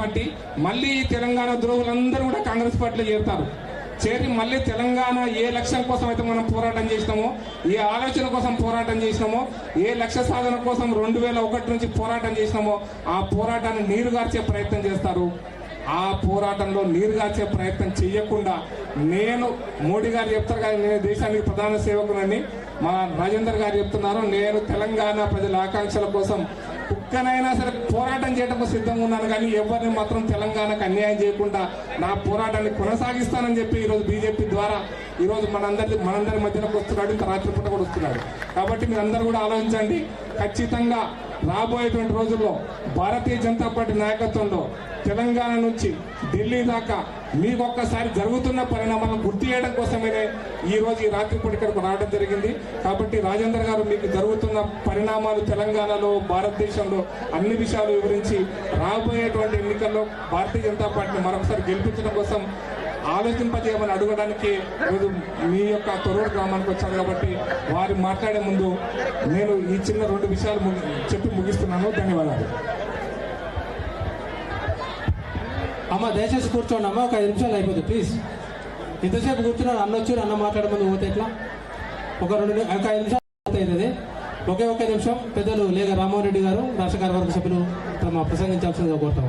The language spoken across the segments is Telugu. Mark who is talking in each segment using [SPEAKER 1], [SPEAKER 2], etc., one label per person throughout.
[SPEAKER 1] పార్టీ మళ్ళీ తెలంగాణ ద్రోహులందరూ కూడా కాంగ్రెస్ పార్టీలో చేరుతారు. చేరి మళ్ళీ తెలంగాణ ఏ లక్ష్యం కోసం అయితే మనం పోరాటం చేసినామో ఏ ఆలోచన కోసం పోరాటం చేసినామో ఏ లక్ష్య సాధన కోసం రెండు వేల ఒకటి నుంచి పోరాటం చేసినామో ఆ పోరాటాన్ని నీరుగార్చే ప్రయత్నం చేస్తారు. ఆ పోరాటంలో నీరుగార్చే ప్రయత్నం చేయకుండా నేను మోడీ గారు చెప్తారు కానీ నేను దేశానికి ప్రధాన సేవకునని మా రాజేందర్ గారు చెప్తున్నారు నేను తెలంగాణ ప్రజల ఆకాంక్షల కోసం పక్కనైనా సరే పోరాటం చేయటం సిద్ధంగా ఉన్నాను కానీ ఎవరిని మాత్రం తెలంగాణకు అన్యాయం చేయకుండా నా పోరాటాన్ని కొనసాగిస్తానని చెప్పి ఈరోజు బీజేపీ ద్వారా ఈరోజు మనందరి మనందరి మధ్యలోకి వస్తున్నాడు ఇంకా రాత్రిపూట కూడా వస్తున్నాడు. కాబట్టి మీరందరూ కూడా ఆలోచించండి. ఖచ్చితంగా రాబోయేటువంటి రోజుల్లో భారతీయ జనతా పార్టీ నాయకత్వంలో తెలంగాణ నుంచి ఢిల్లీ దాకా మీకు ఒక్కసారి జరుగుతున్న పరిణామాలను గుర్తు చేయడం కోసమే ఈ రోజు ఈ రాత్రిపూట ఇక్కడికి రావడం జరిగింది. కాబట్టి రాజేందర్ గారు మీకు జరుగుతున్న పరిణామాలు తెలంగాణలో భారతదేశంలో అన్ని విషయాలు వివరించి రాబోయేటువంటి ఎన్నికల్లో భారతీయ జనతా పార్టీని మరొకసారి గెలిపించడం కోసం ఆలోచింపజేయమని అడగడానికి ఈరోజు మీ యొక్క తొరూరు గ్రామానికి వచ్చాను కాబట్టి వారు మాట్లాడే ముందు నేను ఈ చిన్న రెండు విషయాలు ముగి- చెప్పి ముగిస్తున్నాను. ధన్యవాదాలు.
[SPEAKER 2] అమ్మ దయచేసి కూర్చోండి అమ్మ ఒక ఐదు నిమిషాలు అయిపోతుంది ప్లీజ్. ఇంతసేపు కూర్చున్నాను అన్న వచ్చి అన్న మాట్లాడే ముందు పోతే ఎట్లా? ఒక రెండు ఒక ఐదు నిమిషాలు అవుతుంది ఒకే ఒక నిమిషం పెద్దలు లేక రామ్మోహన్ రెడ్డి గారు రాష్ట్ర కార్యవర్గ సభ్యులు తమ ప్రసంగించాల్సిందిగా కోరుతా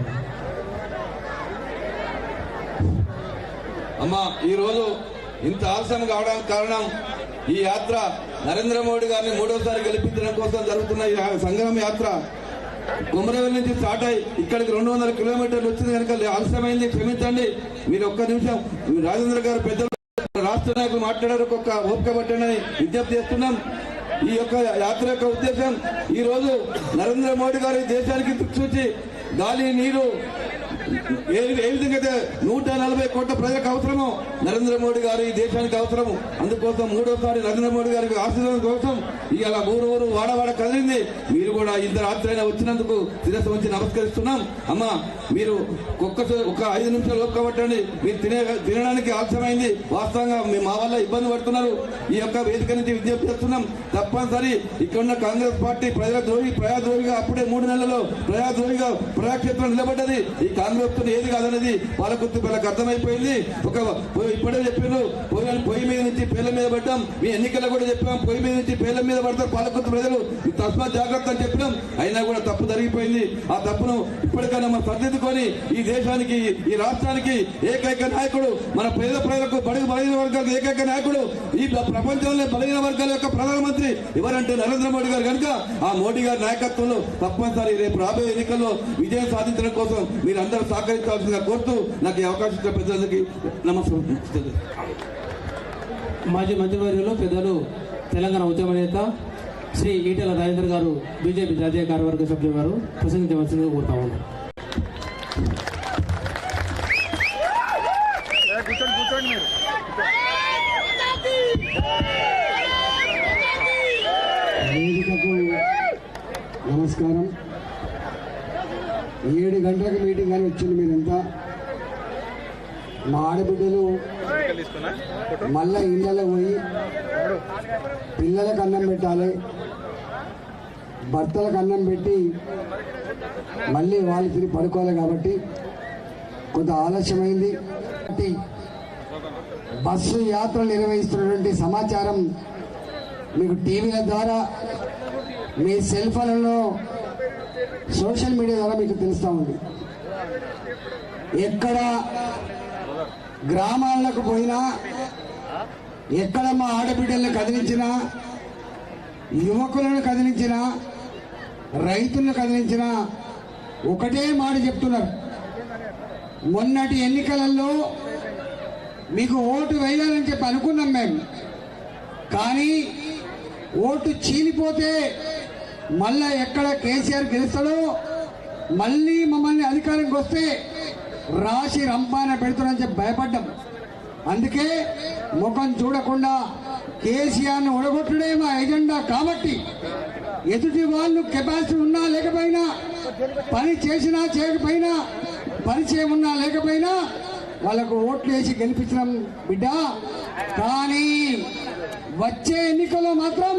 [SPEAKER 3] అమ్మా ఈరోజు ఇంత ఆలస్యం కావడానికి కారణం ఈ యాత్ర నరేంద్ర మోడీ గారిని మూడోసారి గెలిపించడం కోసం జరుగుతున్న ఈ సంగ్రామ యాత్ర. కుమరవెల్లి నుంచి స్టార్ట్ అయ్యి ఇక్కడికి రెండు వందల కిలోమీటర్లు వచ్చింది కనుక ఆలస్యమైంది క్షమించండి. మీరు ఒక్క నిమిషం రాజేంద్ర గారు పెద్దలు రాష్ట్ర నాయకులు మాట్లాడారు ఒక్క ఓపిక పట్టండి విజ్ఞప్తి చేస్తున్నాం. ఈ యొక్క యాత్ర యొక్క ఉద్దేశం ఈ రోజు నరేంద్ర మోడీ గారు ఈ దేశానికి దిక్సూచి గాలి నీరు ఏ ఏ విధంగా అయితే నూట నలభై కోట్ల ప్రజలకు అవసరము నరేంద్ర మోడీ గారు ఈ దేశానికి అవసరము. అందుకోసం మూడోసారి నరేంద్ర మోడీ గారికి ఆశీర్వాదం కోసం ఇవాళ ఊరు ఊరు వాడవాడ కదిలింది. మీరు కూడా ఇంత రాత్రైనా వచ్చినందుకు శిరస్సు వచ్చి నమస్కరిస్తున్నాం. అమ్మా మీరు ఒక్క ఒక ఐదు నిమిషాలు ఒక్కబట్టండి మీరు తినే తినడానికి ఆలస్యమైంది. వాస్తవంగా మా వల్ల ఇబ్బంది పడుతున్నారు. ఈ యొక్క వేదిక నుంచి విజ్ఞప్తి చేస్తున్నాం. తప్పనిసరి ఇక్కడ ఉన్న కాంగ్రెస్ పార్టీ ప్రజల ద్రోహి ప్రజాద్రోహిగా అప్పుడే మూడు నెలల్లో ప్రజాద్రోహిగా ప్రజాక్షేత్రం నిలబడ్డది. ఈ కాంగ్రెస్ తో ఏది కాదనేది పాలకుర్తి వాళ్ళకి అర్థమైపోయింది. ఒక ఇప్పుడే చెప్పారు పొయ్యి పొయ్యి మీద నుంచి పేర్ల మీద పడ్డాం. మీ ఎన్నికల్లో కూడా చెప్పాం పొయ్యి మీద నుంచి పేర్ల మీద పడతారు పాలకొత్త ప్రజలు. తస్మా తస్మాత్ జాగ్రత్త అని చెప్పినాం. అయినా కూడా తప్పు జరిగిపోయింది. ఆ తప్పును ఇప్పటికైనా మనం సర్దిద్దుకొని ఈ దేశానికి ఈ రాష్ట్రానికి ఏకైక నాయకుడు మన పేద ప్రజలకు బడుగు బలహీన వర్గాలకు ఏకైక నాయకుడు ఈ ప్రపంచంలో బలహీన వర్గాల యొక్క ప్రధానమంత్రి ఎవరంటే నరేంద్ర మోడీ గారు కనుక ఆ మోడీ గారి నాయకత్వంలో తప్పనిసరి రేపు రాబోయే ఎన్నికల్లో విజయం సాధించడం కోసం మీరు అందరూ సహకరించాల్సిందిగా కోరుతూ నాకు ఈ అవకాశం ఇచ్చిన పెద్దలందరికీ నమస్కారం
[SPEAKER 2] మాజీ మంత్రివర్యులు పెద్దలు తెలంగాణ ఉద్యమ నేత శ్రీ ఈటెల రాజేంద్ర గారు బీజేపీ జాతీయ కార్యవర్గ సభ్యులు గారు ప్రసంగించవలసిందిగా కోరుతా ఉన్నారు
[SPEAKER 4] కూర్చోండి కూర్చోండి మీరు
[SPEAKER 5] వేదికకు నమస్కారం ఏడు గంటలకు మీటింగ్ అని వచ్చింది మీరంతా మా ఆడబిడ్డలు మళ్ళా ఇళ్ళలో పోయి పిల్లలకు అన్నం పెట్టాలి. భర్తలకు అన్నం పెట్టి మళ్ళీ వాళ్ళు తిరిగి పడుకోవాలి కాబట్టి కొంత ఆలస్యమైంది. బస్సు యాత్రలు నిర్వహిస్తున్నటువంటి సమాచారం మీకు టీవీల ద్వారా మీ సెల్ ఫోన్లలో సోషల్ మీడియా ద్వారా మీకు తెలుస్తూ ఉంది. ఎక్కడ గ్రామాలకు పోయినా ఎక్కడ మా ఆడబిడ్డలను కదిలించినా యువకులను కదిలించినా రైతులను కదిలించినా ఒకటే మాట చెప్తున్నారు. మొన్నటి ఎన్నికలలో మీకు ఓటు వేయాలని చెప్పి అనుకున్నాం మేము. కానీ ఓటు చీలిపోతే మళ్ళా ఎక్కడ కేసీఆర్ గెలుస్తాడో మళ్ళీ మమ్మల్ని అధికారంకి వస్తే రాశి రంపాన పెడుతున్నారని చెప్పి భయపడ్డాం. అందుకే ముఖం చూడకుండా కేసీఆర్ను ఒడగొట్టుడే మా ఎజెండా కాబట్టి ఎదుటి వాళ్ళు కెపాసిటీ ఉన్నా లేకపోయినా పని చేసినా చేయకపోయినా పరిచయం ఉన్నా లేకపోయినా వాళ్ళకు ఓట్లు వేసి గెలిపించడం బిడ్డ. కానీ వచ్చే ఎన్నికల్లో మాత్రం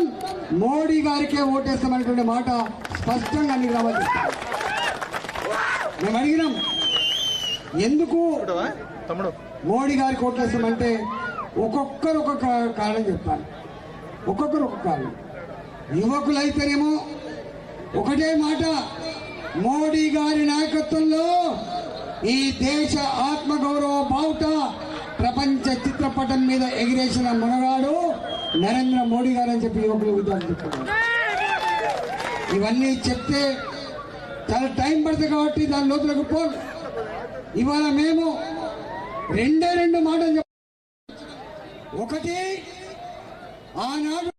[SPEAKER 5] మోడీ గారికే ఓటేస్తామనేటువంటి మాట స్పష్టంగా అన్ని రావాలి మేము అడిగినాం ఎందుకు?
[SPEAKER 4] తమ్ముడు.
[SPEAKER 5] మోడీ గారి కోట్లేస్తామంటే ఒక్కొక్కరు ఒక్కొక్క కారణం చెప్తాను ఒక్కొక్కరు ఒక్కొక్క కారణం. యువకులైతేనేమో ఒకటే మాట. మోడీ గారి నాయకత్వంలో ఈ దేశ ఆత్మగౌరవ బావుట ప్రపంచ చిత్రపటం మీద ఎగిరేసిన మునగాడు నరేంద్ర మోడీ గారు అని చెప్పి యువకులు చెప్తున్నారు. ఇవన్నీ చెప్తే చాలా టైం పడుతుంది కాబట్టి దాని లోతులకు పోను. ఇవాళ మేము రెండే రెండు మాటలు చెప్ ఒకటి ఆనాడు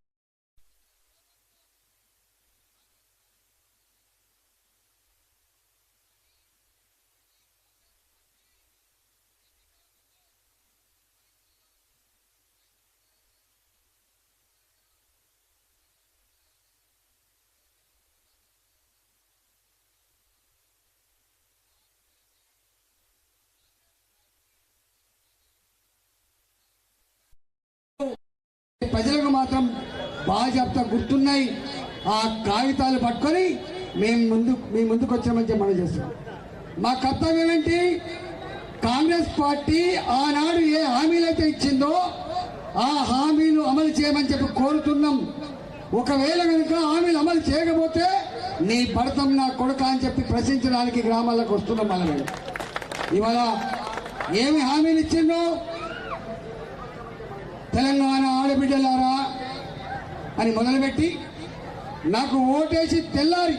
[SPEAKER 5] ప్రజలకు మాత్రం బాగా గుర్తున్నాయి. ఆ కాగితాలు పట్టుకొని మేము ముందు మీ ముందుకు వచ్చామని మనం చేస్తాం. మా కర్తవ్యం ఏంటి? కాంగ్రెస్ పార్టీ ఆనాడు ఏ హామీలు అయితే ఇచ్చిందో ఆ హామీలు అమలు చేయమని చెప్పి కోరుతున్నాం. ఒకవేళ కనుక హామీలు అమలు చేయకపోతే నీ భర్తం నా కొడుక అని చెప్పి ప్రశ్నించడానికి గ్రామాలకు వస్తున్నాం మళ్ళీ ఇవాళ ఏమి హామీలు ఇచ్చిందో తెలంగాణ ఆడబిడ్డలారా అని మొదలుపెట్టి నాకు ఓటేసి తెల్లారి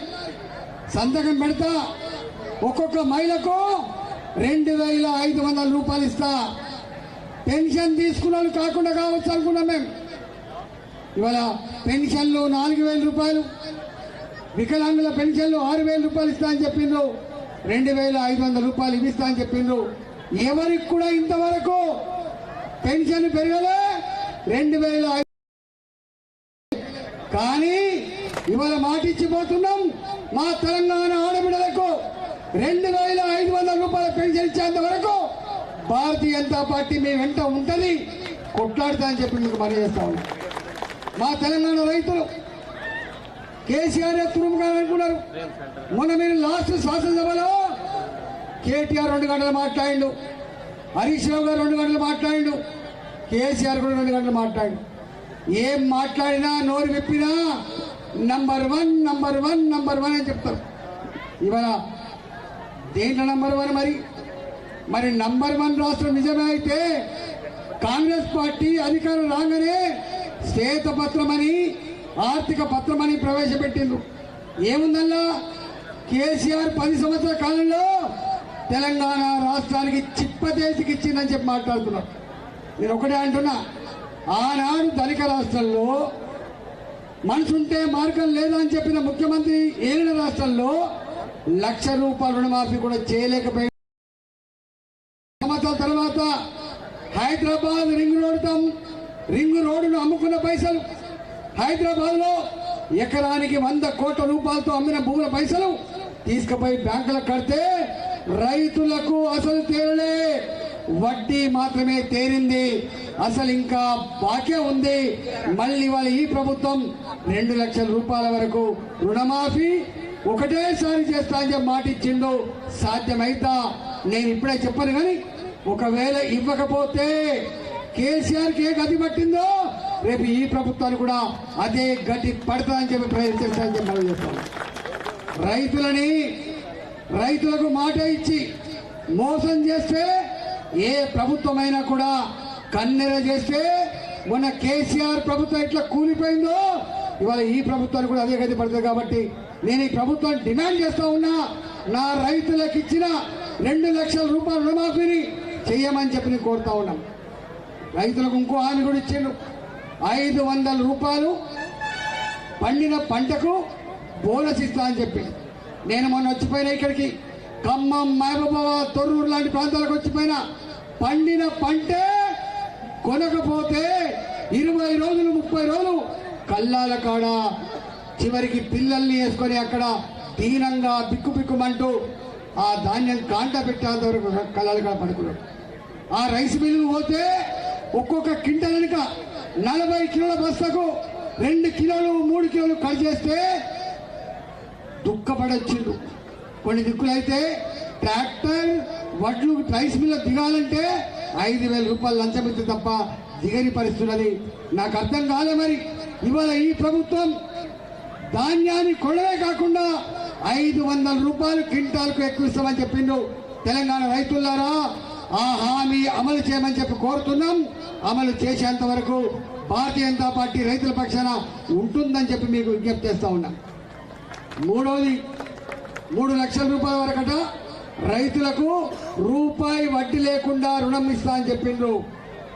[SPEAKER 5] సంతకం పెడతా ఒక్కొక్క మహిళకు రెండు వేల ఐదు వందల రూపాయలు ఇస్తా. పెన్షన్ తీసుకున్నాను కాకుండా కావచ్చు అనుకున్నాం మేము. ఇవాళ పెన్షన్లు నాలుగు వేల రూపాయలు వికలాంగుల పెన్షన్లు ఆరు వేల రూపాయలు ఇస్తా అని చెప్పిండ్రు. రెండు వేల ఐదు వందల రూపాయలు ఇవి ఇస్తా అని చెప్పిండ్రు. ఎవరికి కూడా ఇంతవరకు పెన్షన్ పెరగలే. రెండు వేల ఐదు. కానీ ఇవాళ మాట ఇచ్చిపోతున్నాం మా తెలంగాణ ఆడబిడ్డలకు రెండు వేల ఐదు వందల రూపాయల పెన్షన్ ఇచ్చేంత వరకు భారతీయ జనతా పార్టీ మీ వెంట ఉంటుంది. కొట్లాడుతా అని చెప్పి మీకు పనిచేస్తా ఉన్నాం. మా తెలంగాణ రైతులు కేసీఆర్ తురుముకాలనుకున్నారు మొన్న మీరు లాస్ట్ శాసనసభలో కేటీఆర్ రెండు గంటలు మాట్లాడిండు. హరీష్ రావు గారు రెండు గంటలు మాట్లాడిండు. కేసీఆర్ కూడా రెండు గంటలు మాట్లాడు. ఏం మాట్లాడినా నోరు విప్పినా number one number one number one అని చెప్తారు. ఇవాళ దేంట్లో నంబర్ వన్ మరి? మరి నంబర్ వన్ రాష్ట్రం నిజమే అయితే కాంగ్రెస్ పార్టీ అధికారం రాగానే శ్వేతపత్రమని ఆర్థిక పత్రమని ప్రవేశపెట్టిండ్రు. ఏముందల్లా? కేసీఆర్ పది సంవత్సరాల కాలంలో తెలంగాణ రాష్ట్రానికి చిప్పదేశికి ఇచ్చిందని చెప్పి మాట్లాడుతున్నారు. నేను ఒకటే అంటున్నా. ఆనాడు ధనిక రాష్ట్రంలో మనసుంటే మార్గం లేదని చెప్పిన ముఖ్యమంత్రి ఏలిన రాష్ట్రంలో లక్ష రూపాయల రుణమాఫీ కూడా చేయలేకపోయింది సంవత్సరాల తర్వాత హైదరాబాద్ రింగ్ రోడ్డు రింగ్ రోడ్డును అమ్ముకున్న పైసలు. హైదరాబాద్లో ఎకరానికి వంద కోట్ల రూపాయలతో అమ్మిన భూముల పైసలు తీసుకుపోయి బ్యాంకులకు కడితే రైతులకు అసలు తేలే వడ్డీ మాత్రమే తేరింది. అసలు ఇంకా బాకే ఉంది. మళ్ళీ వాళ్ళ ఈ ప్రభుత్వం రెండు లక్షల రూపాయల వరకు రుణమాఫీ ఒకటేసారి చేస్తా అని చెప్పి మాట ఇచ్చిండు. సాధ్యమైతా నేను ఇప్పుడే చెప్పను కానీ ఒకవేళ ఇవ్వకపోతే కేసీఆర్కి ఏ గతి పట్టిందో? రేపు ఈ ప్రభుత్వాన్ని కూడా అదే గతి పడతానని చెప్పి ప్రయత్నిస్తానని చెప్పి మనం చెప్తాను రైతులని రైతులకు మాట ఇచ్చి మోసం చేస్తే ఏ ప్రభుత్వమైనా కూడా కన్నెర చేస్తే మొన్న కేసీఆర్ ప్రభుత్వం ఎట్లా కూలిపోయిందో ఇవాళ ఈ ప్రభుత్వానికి కూడా అదే గతి పడుతుంది కాబట్టి నేను ఈ ప్రభుత్వాన్ని డిమాండ్ చేస్తూ ఉన్నా నా రైతులకు ఇచ్చిన రెండు లక్షల రూపాయల రుణమాఫీని చేయమని చెప్పి నేను కోరుతా ఉన్నాం. రైతులకు ఇంకో హామీ కూడా ఇచ్చిండు. ఐదు వందల రూపాయలు పండిన పంటకు బోనస్ ఇస్తా అని చెప్పి. నేను మొన్న వచ్చిపోయినా ఇక్కడికి. ఖమ్మం మహబూబాబాద్ తొర్రూరు లాంటి ప్రాంతాలకు వచ్చిపోయినా. పండిన పంటే కొనకపోతే ఇరవై రోజులు ముప్పై రోజులు కల్లాల కాడ చివరికి పిల్లల్ని వేసుకొని అక్కడ దీనంగా బిక్కు బిక్కుమంటూ ఆ ధాన్యం కాంట పెట్టేంత వరకు కళ్ళాల కాడ పడుకున్నాడు. ఆ రైస్ మిల్లు పోతే ఒక్కొక్క కింటల్ వెనుక నలభై కిలోల బస్తకు రెండు కిలోలు మూడు కిలోలు కట్ చేస్తే దుఃఖపడొచ్చిండు. కొన్ని దిక్కులైతే ట్రాక్టర్ వడ్లు రైస్ మిల్లో దిగాలంటే ఐదు వేల రూపాయలు లంచమిస్తే తప్ప దిగని పరిస్థితి నాకు అర్థం కాలే మరి. ఇవాళ ఈ ప్రభుత్వం ధాన్యాన్ని కొడవే కాకుండా ఐదు వందల రూపాయలు క్వింటాల్కు ఎక్కువ ఇస్తామని చెప్పిండు. తెలంగాణ రైతులారా ఆ హామీ అమలు చేయమని చెప్పి కోరుతున్నాం. అమలు చేసేంత వరకు భారతీయ జనతా పార్టీ రైతుల పక్షాన ఉంటుందని చెప్పి మీకు విజ్ఞప్తి చేస్తా ఉన్నాం. మూడోది మూడు లక్షల రూపాయల వరకట రైతులకు రూపాయి వడ్డీ లేకుండా రుణం ఇస్తా అని చెప్పిండ్రు.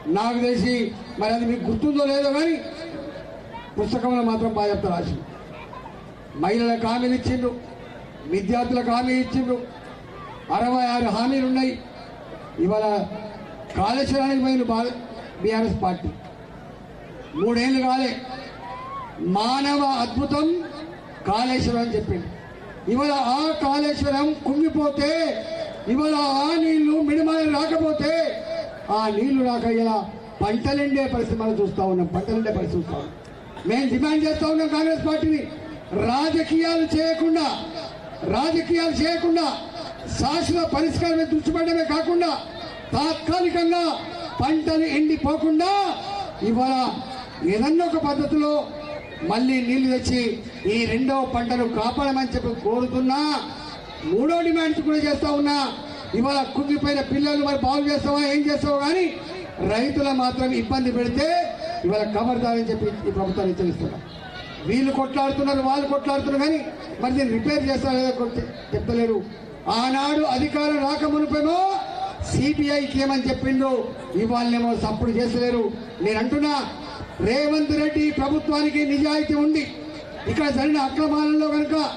[SPEAKER 5] నాకు తెలిసి మరి అది మీకు గుర్తుందో లేదో కానీ పుస్తకంలో మాత్రం బాగా చెప్తారు రాసి మహిళలకు హామీలు ఇచ్చిండ్రు. విద్యార్థులకు హామీ ఇచ్చిండ్రు. అరవై ఆరు హామీలు ఉన్నాయి. ఇవాళ కాళేశ్వరానికి పోయిన బీఆర్ఎస్ పార్టీ. మూడేళ్ళు కాలే. మానవ అద్భుతం కాళేశ్వరం అని చెప్పింది ఇవాళ ఆ కాళేశ్వరం కుంగిపోతే ఇవాళ ఆ నీళ్ళు మిడిమాయి రాకపోతే ఆ నీళ్ళు రాక ఇలా పంటలుండే పరిస్థితి మనం చూస్తా ఉన్నాం పంటలుండే పరిస్థితి చూస్తూ ఉన్నాం. మేము డిమాండ్ చేస్తా ఉన్నాం కాంగ్రెస్ పార్టీని. రాజకీయాలు చేయకుండా రాజకీయాలు చేయకుండా శాశ్వత పరిష్కారమే దృష్టి పెట్టడమే కాకుండా తాత్కాలికంగా పంటలు ఎండిపోకుండా ఇవాళ ఏదన్నా ఒక పద్ధతిలో మళ్ళీ నీళ్ళు తెచ్చి ఈ రెండవ పంటను కాపాడమని చెప్పి కోరుతున్నా. మూడో డిమాండ్స్ కూడా చేస్తా ఉన్నా. ఇవాళ కుంగిపోయిన పిల్లలు మరి బాగు చేస్తావా ఏం చేస్తావా కానీ రైతుల మాత్రం ఇబ్బంది పెడితే ఇవాళ కబర్దారని చెప్పి ఈ ప్రభుత్వాన్ని హెచ్చరిస్తున్నా. వీళ్ళు కొట్లాడుతున్నారు వాళ్ళు కొట్లాడుతున్నారు కానీ మరి దీన్ని రిపేర్ చేస్తా లేదో చెప్పలేరు చెప్తలేరు ఆనాడు అధికారం రాకమునుపేమో సిబిఐకి ఏమని చెప్పిండు ఇవాళనేమో సప్పుడు చేస్తలేరు. నేను అంటున్నా రేవంత్ రెడ్డి ప్రభుత్వానికి నిజాయితీ ఉంది. ఇక్కడ జరిగిన అక్రమాలలో కనుక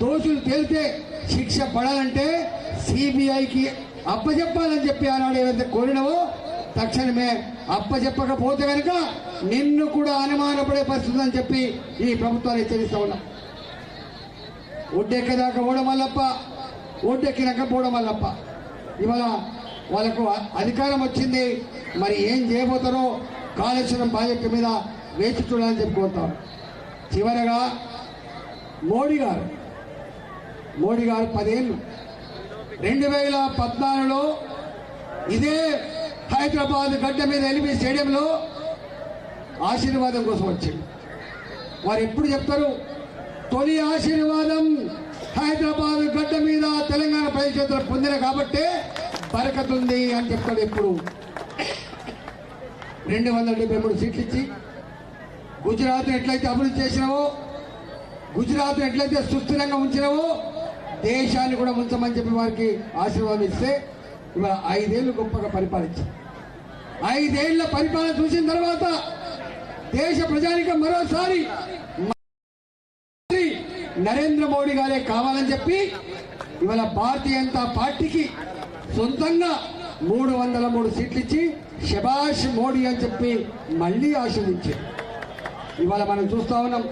[SPEAKER 5] దోషులు తేలితే శిక్ష పడాలంటే సిబిఐకి అప్పచెప్పాలని చెప్పి ఆనాడు ఏదైతే కోరినవో తక్షణమే అప్పచెప్పకపోతే కనుక నిన్ను కూడా అనుమానపడే పరిస్థితి అని చెప్పి ఈ ప్రభుత్వాన్ని హెచ్చరిస్తా ఉన్నాం. ఒడ్డెక్కదాకా పోవడం వల్లప్ప ఒడ్డెక్కినాక పోవడం వల్లప్ప. ఇవాళ వాళ్ళకు అ- అధికారం వచ్చింది మరి ఏం చేయబోతారో కాళేశ్వరం ప్రాజెక్టు మీద వేచి చూడాలని చెప్పి చివరగా మోడీ గారు మోడీ గారు పదేళ్ళు. రెండు వేల పద్నాలుగులో ఇదే హైదరాబాద్ గడ్డ మీద ఎలిమి స్టేడియంలో ఆశీర్వాదం కోసం వచ్చింది. వారు ఎప్పుడు చెప్తారు? తొలి ఆశీర్వాదం హైదరాబాద్ గడ్డ మీద తెలంగాణ ప్రజలు పొందిన కాబట్టే బరకతుంది అని చెప్తాడు ఎప్పుడు. రెండు వందల డెబ్బై మూడు సీట్లు ఇచ్చి గుజరాత్ ఎట్లయితే అభివృద్ధి చేసినావో గుజరాత్ ఎట్లయితే సుస్థిరంగా ఉంచినావో దేశాన్ని కూడా ఉంచమని చెప్పి వారికి ఆశీర్వాదం ఇస్తే ఇవాళ ఐదేళ్ళు గొప్పగా పరిపాలించి. ఐదేళ్ళ పరిపాలన చూసిన తర్వాత దేశ ప్రజానికి మరోసారి నరేంద్ర మోడీ గారే కావాలని చెప్పి ఇవాళ భారతీయ జనతా పార్టీకి సొంతంగా మూడు వందల మూడు సీట్లు ఇచ్చి శభాష్ మోడీ అని చెప్పి మళ్ళీ ఆశీర్వదించారు ఇవాళ మనం చూస్తా ఉన్నాం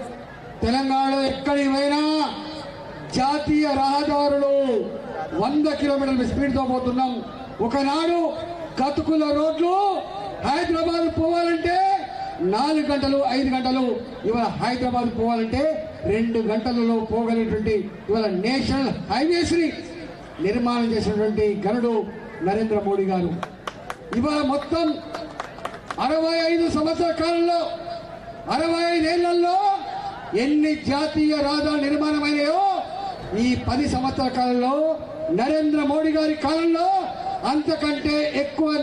[SPEAKER 5] తెలంగాణలో ఎక్కడికి పోయినా జాతీయ రహదారులు వంద కిలోమీటర్ల స్పీడ్తో పోతున్నాం. ఒకనాడు కతుకుల రోడ్లు హైదరాబాద్ పోవాలంటే నాలుగు గంటలు ఐదు గంటలు ఇవాళ హైదరాబాద్ పోవాలంటే రెండు గంటలలో పోగలిగినటువంటి ఇవాళ నేషనల్ హైవేస్ని నిర్మాణం చేసినటువంటి గనుడు నరేంద్ర మోడీ గారు. ఇవాళ మొత్తం అరవై ఐదు సంవత్సరాల కాలంలో అరవై ఐదేళ్ళలో ఎన్ని జాతీయ రహదారులు నిర్మాణమైనాయో ఈ పది సంవత్సరాల కాలంలో నరేంద్ర మోడీ గారి కాలంలో అంతకంటే ఎక్కువ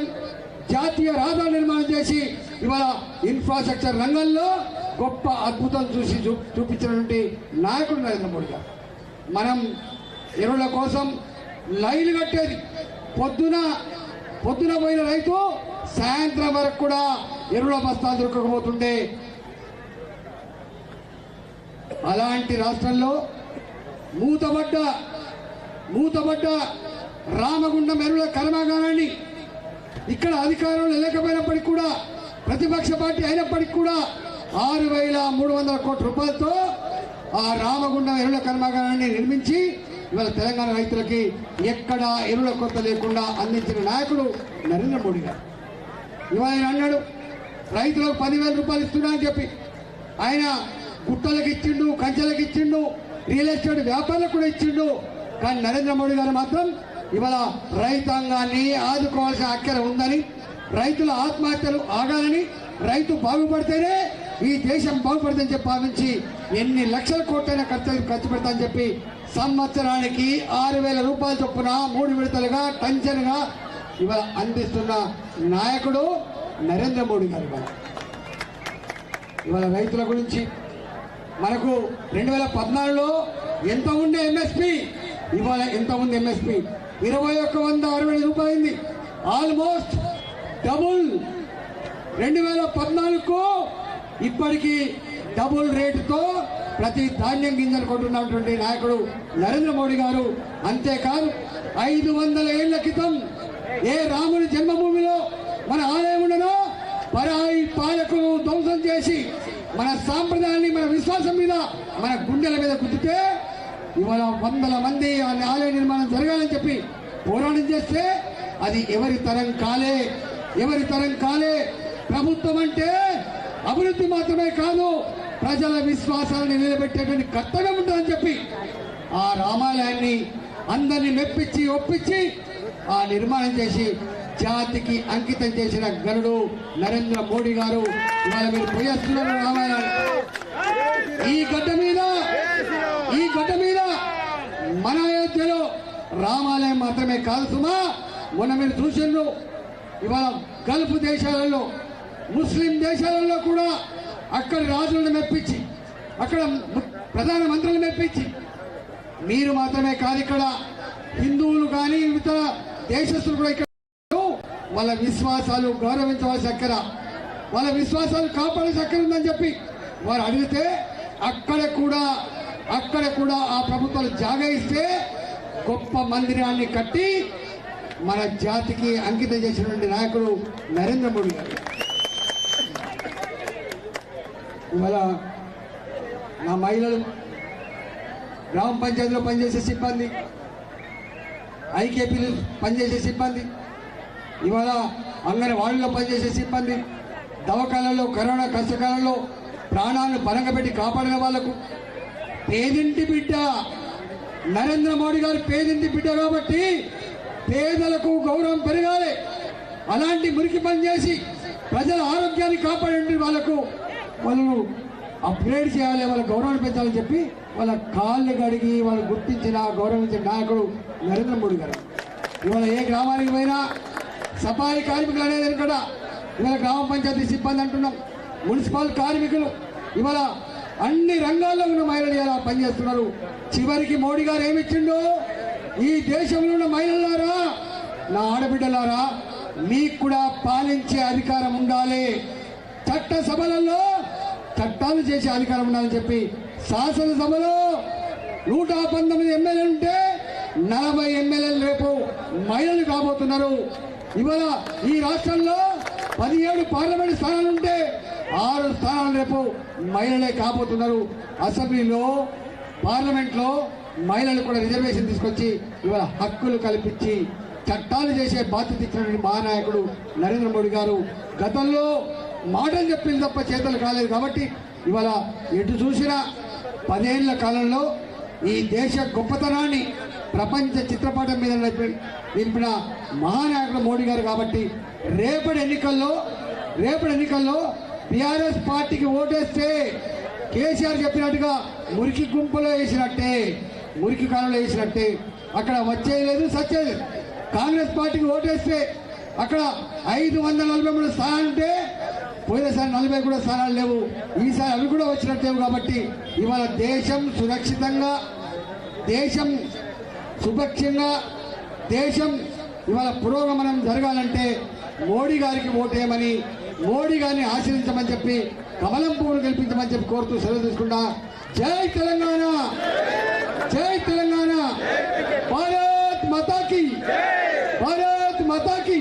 [SPEAKER 5] జాతీయ రహదారులు నిర్మాణం చేసి ఇవాళ ఇన్ఫ్రాస్ట్రక్చర్ రంగంలో గొప్ప అద్భుతం చూసి చూ- చూపించినటువంటి నాయకుడు నరేంద్ర మోడీ గారు. మనం ఎరువుల కోసం లైన్లు కట్టేది. పొద్దున పొద్దున పోయిన రైతు సాయంత్రం వరకు కూడా ఎరువుల బస్తాలు దొరకకపోతుండే. అలాంటి రాష్ట్రంలో మూతబడ్డ మూతబడ్డ రామగుండం ఎరువుల కర్మాగారాన్ని ఇక్కడ అధికారంలో లేకపోయినప్పటికీ కూడా ప్రతిపక్ష పార్టీ అయినప్పటికీ కూడా ఆరు వేల మూడు వందల కోట్ల రూపాయలతో ఆ రామగుండం ఎరువుల కర్మాగారాన్ని నిర్మించి ఇవాళ తెలంగాణ రైతులకి ఎక్కడ ఎరువుల కొరత లేకుండా అందించిన నాయకుడు నరేంద్ర మోడీ గారు. ఇవాళ ఆయన అన్నాడు రైతులకు పదివేల రూపాయలు ఇస్తున్నా అని చెప్పి. ఆయన గుట్టలకు ఇచ్చిండు కంచెలకు ఇచ్చిండు రియల్ ఎస్టేట్ వ్యాపారులకు కూడా ఇచ్చిండు. కానీ నరేంద్ర మోడీ గారు మాత్రం ఇవాళ రైతాంగాన్ని ఆదుకోవాల్సిన అక్కర ఉందని రైతుల ఆత్మహత్యలు ఆగాలని రైతు బాగుపడితేనే ఈ దేశం బాగుపడుతుందని చెప్పి భావించి ఎన్ని లక్షల కోట్లైన ఖర్చు ఖర్చు పెడతామని చెప్పి సంవత్సరానికి ఆరు వేల రూపాయల చొప్పున మూడు విడతలుగా టంచన్గా ఇవాళ అందిస్తున్న నాయకుడు నరేంద్ర మోడీ గారు ఇవాళ. ఇవాళ రైతుల గురించి మనకు రెండు వేల పద్నాలుగులో ఎంత ఉండే ఎంఎస్పి ఇవాళ ఎంత ఉంది ఎంఎస్పి ఇరవై ఒక్క వంద అరవై రూపాయలు ఆల్మోస్ట్ డబుల్ రెండు వేల పద్నాలుగుకు ఇప్పటికీ డబుల్ రేటుతో ప్రతి ధాన్యం గింజలు కొంటున్నటువంటి నాయకుడు నరేంద్ర మోడీ గారు అంతేకాదు ఐదు వందల ఏళ్ళ క్రితం ఏ రాముని జన్మభూమిలో మన ఆలయం ఉండనో పరాయి పాలకులు ధ్వంసం చేసి మన సాంప్రదాయాన్ని మన విశ్వాసం మీద మన గుండెల మీద గుద్దితే ఇవాళ వందల మంది ఆ ఆలయ నిర్మాణం జరగాలని చెప్పి పోరాటం చేస్తే అది ఎవరి తరం కాలే ఎవరి తరం కాలే. ప్రభుత్వం అంటే అభివృద్ధి మాత్రమే కాదు ప్రజల విశ్వాసాలను నిలబెట్టేటువంటి కర్తవ్యం ఉంటుందని చెప్పి ఆ రామాలయాన్ని అందరినీ మెప్పించి ఒప్పించి ఆ నిర్మాణం చేసి జాతికి అంకితం చేసిన గనుడు నరేంద్ర మోడీ గారు ఇవాళ మీరు పోయేస్తున్నారు రామాయణాన్ని ఈ గడ్డ మీద ఈ గడ్డ మీద మన అయోధ్యలో రామాలయం మాత్రమే కాదు సుమా మొన్న మీరు చూసిండ్రు. ఇవాళ గల్ఫ్ దేశాలలో ముస్లిం దేశాలలో కూడా అక్కడ రాజులను మెప్పించి అక్కడ ప్రధాన ప్రధానమంత్రులను మెప్పించి. మీరు మాత్రమే కాదు ఇక్కడ హిందువులు కానీ ఇతర దేశస్తులు కూడా ఇక్కడ వాళ్ళ విశ్వాసాలు గౌరవించవలసి అక్కడ వాళ్ళ విశ్వాసాలు కాపాడాల్సి అక్కడ ఉందని చెప్పి వారు అడిగితే అక్కడ కూడా అక్కడ కూడా ఆ ప్రభుత్వాలు జాగా ఇస్తే గొప్ప మందిరాన్ని కట్టి మన జాతికి అంకితం చేసినటువంటి నాయకుడు నరేంద్ర మోడీ గారు. ఇవాళ నా మహిళలు గ్రామ పంచాయతీలో పనిచేసే సిబ్బంది ఐకేపీలు పనిచేసే సిబ్బంది ఇవాళ అంగన్వాడీలో పనిచేసే సిబ్బంది దవాఖానాల్లో కరోనా కష్టకాలంలో ప్రాణాలను పరంగపెట్టి కాపాడిన వాళ్ళకు పేదింటి బిడ్డ నరేంద్ర మోడీ గారు పేదింటి బిడ్డ కాబట్టి పేదలకు గౌరవం పెరగాలి. అలాంటి మురికి పని చేసి ప్రజల ఆరోగ్యాన్ని కాపాడండి వాళ్ళకు వాళ్ళు అప్గ్రేడ్ చేయాలి వాళ్ళ గౌరవాన్ని పెంచాలని చెప్పి వాళ్ళ కాళ్ళు కడిగి వాళ్ళు గుర్తించిన గౌరవించిన నాయకుడు నరేంద్ర మోడీ గారు. ఇవాళ ఏ గ్రామానికి పోయినా సఫాయి కార్మికులు అనేది ఇక్కడ ఇవాళ గ్రామ పంచాయతీ సిబ్బంది అంటున్నాం. మున్సిపల్ కార్మికులు ఇవాళ అన్ని రంగాల్లో ఉన్న మహిళలు ఇలా పనిచేస్తున్నారు. చివరికి మోడీ గారు ఏమిచ్చిండు? ఈ దేశంలో ఉన్న మహిళలారా నా ఆడబిడ్డలారా మీకు కూడా పాలించే అధికారం ఉండాలి. చట్ట సభలలో చట్టాలు చేసే అధికారం ఉండాలని చెప్పి శాసనసభలో నూట పంతొమ్మిది ఎమ్మెల్యేలు ఉంటే నలభై ఎమ్మెల్యేలు రేపు మహిళలు కాబోతున్నారు. ఇవాళ ఈ రాష్ట్రంలో పదిహేడు పార్లమెంట్ స్థానాలు ఉంటే ఆరు స్థానాలు రేపు మహిళలే కాబోతున్నారు. అసెంబ్లీలో పార్లమెంట్లో మహిళలు కూడా రిజర్వేషన్ తీసుకొచ్చి ఇవాళ హక్కులు కల్పించి చట్టాలు చేసే బాధ్యత ఇచ్చినటువంటి మహానాయకుడు నరేంద్ర మోడీ గారు. గతంలో మాటలు చెప్పింది తప్ప చేతలు కాలేదు కాబట్టి ఇవాళ ఎటు చూసినా పదేళ్ళ కాలంలో ఈ దేశ గొప్పతనాన్ని ప్రపంచ చిత్రపటం మీద నిలిపి- నిలిపిన మహానాయకుడు మోడీ గారు కాబట్టి రేపటి ఎన్నికల్లో రేపటి ఎన్నికల్లో బీఆర్ఎస్ పార్టీకి ఓటేస్తే కేసీఆర్ చెప్పినట్టుగా మురికి గుంపులో వేసినట్టే మురికి కాలంలో వేసినట్టే. అక్కడ వచ్చేది లేదు సచ్చేది కాంగ్రెస్ పార్టీకి ఓటేస్తే అక్కడ ఐదు వందల నలభై మూడు స్థానాలు ఉంటే పోయినసారి నలభై కూడా స్థానాలు లేవు. ఈసారి అవి కూడా వచ్చినట్టు కాబట్టి ఇవాళ దేశం సురక్షితంగా దేశం సుభక్షంగా దేశం ఇవాళ పురోగమనం జరగాలంటే మోడీ గారికి ఓటేయమని మోడీ గారిని ఆశ్రయించమని చెప్పి కమలం పువ్వును గెలిపించమని చెప్పి కోరుతూ సెలవు తీసుకుంటా. జై తెలంగాణ! జై తెలంగాణ! భారత్ మాతాకి! భారత్ మాతాకి!